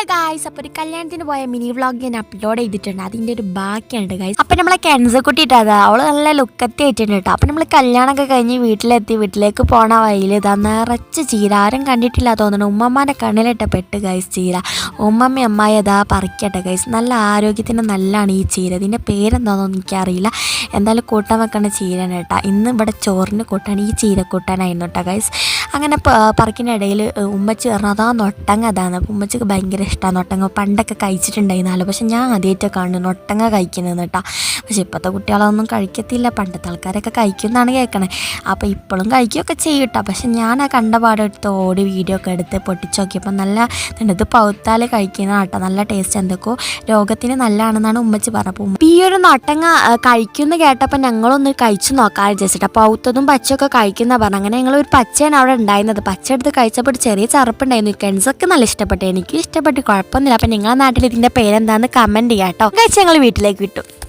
Hello guys അപ്പോൾ ഒരു കല്യാണത്തിന് പോയ മിനി വ്ളോഗ് ഞാൻ അപ്ലോഡ് ചെയ്തിട്ടുണ്ട്. അതിന്റെ ഒരു ബാക്കിയുണ്ട് ഗായ്സ് അപ്പൊ നമ്മളെ കെൻസക്കുട്ടി ഇട്ടതാ അവൾ നല്ല ലുക്കത്തി ആയിട്ടുണ്ട് കേട്ടോ നമ്മൾ നമ്മൾ കല്യാണമൊക്കെ കഴിഞ്ഞ് വീട്ടിലെത്തി വീട്ടിലേക്ക് പോണ വഴിയിൽ ഇതാ നിറച്ച് ചീര. ആരും കണ്ടിട്ടില്ല തോന്നുന്നു. ഉമ്മമ്മാന്റെ കണ്ണിലിട്ട പെട്ട് ഗൈസ് ചീര. ഉമ്മമ്മ അമ്മായി അതാ പറിക്കട്ടെ ഗൈസ് നല്ല ആരോഗ്യത്തിന് നല്ലതാണ് ഈ ചീര. ഇതിന്റെ പേരെന്താണെന്ന് എനിക്കറിയില്ല. എന്തായാലും കൂട്ടാൻ വെക്കേണ്ട ചീരയാണ് കേട്ടോ ഇന്ന് ഇവിടെ ചോറിന് കൂട്ടാണ് ഈ ചീര കൂട്ടാനായിരുന്നു കേട്ടോ ഗൈസ് അങ്ങനെ പറക്കിനിടയിൽ ഉമ്മച്ചി പറഞ്ഞു അതാ നൊട്ടങ്ങ അതാണ്. അപ്പോൾ ഉമ്മച്ചിക്ക് ഭയങ്കര ഇഷ്ടമാണ് നൊട്ടങ്ങ പണ്ടൊക്കെ കഴിച്ചിട്ടുണ്ടായിരുന്നല്ലോ. പക്ഷെ ഞാൻ ആദ്യമായിട്ടൊക്കെ കാണുന്നത്. നൊട്ടങ്ങ കഴിക്കുന്നത് കേട്ടോ. പക്ഷെ ഇപ്പോഴത്തെ കുട്ടികളൊന്നും കഴിക്കത്തില്ല. പണ്ടത്തെ ആൾക്കാരൊക്കെ കഴിക്കുന്നതാണ് കേൾക്കണേ അപ്പോൾ ഇപ്പോഴും കഴിക്കുകയൊക്കെ ചെയ്യും കേട്ടോ. പക്ഷെ ഞാൻ ആ കണ്ട പാടം എടുത്ത് ഓടി വീഡിയോ ഒക്കെ എടുത്ത് പൊട്ടിച്ച് നോക്കിയപ്പോൾ നല്ല. ഇത് പൗത്താൽ കഴിക്കുന്ന കേട്ടോ. നല്ല ടേസ്റ്റ് എന്തൊക്കെയോ രോഗത്തിന് നല്ലതാണെന്നാണ് ഉമ്മച്ചി പറഞ്ഞപ്പോൾ ഈ ഒരു നൊട്ടങ്ങ കഴിക്കുമെന്ന് കേട്ടപ്പോൾ ഞങ്ങളൊന്ന് കഴിച്ചു നോക്കാൻ വിചാരിച്ചിട്ട്. പൗത്തതും പച്ചയൊക്കെ കഴിക്കുന്ന പറഞ്ഞു അങ്ങനെ ഞങ്ങൾ ഒരു പച്ചയാണ് അവിടെ ഉണ്ടായിരുന്നത്. പച്ച എടുത്ത് കഴിച്ചപ്പോൾ ചെറിയ ചറുപ്പുണ്ടായിരുന്നു. കെൻസൊക്കെ നല്ല ഇഷ്ടപ്പെട്ടു. എനിക്ക് ഇഷ്ടപ്പെട്ടു. കുഴപ്പമൊന്നുമില്ല. അപ്പം നിങ്ങളുടെ നാട്ടിൽ ഇതിന്റെ പേരെന്താന്ന് കമന്റ് ചെയ്യാട്ടോ. കേട്ടോ ഞങ്ങൾ വീട്ടിലേക്ക് വിട്ടു.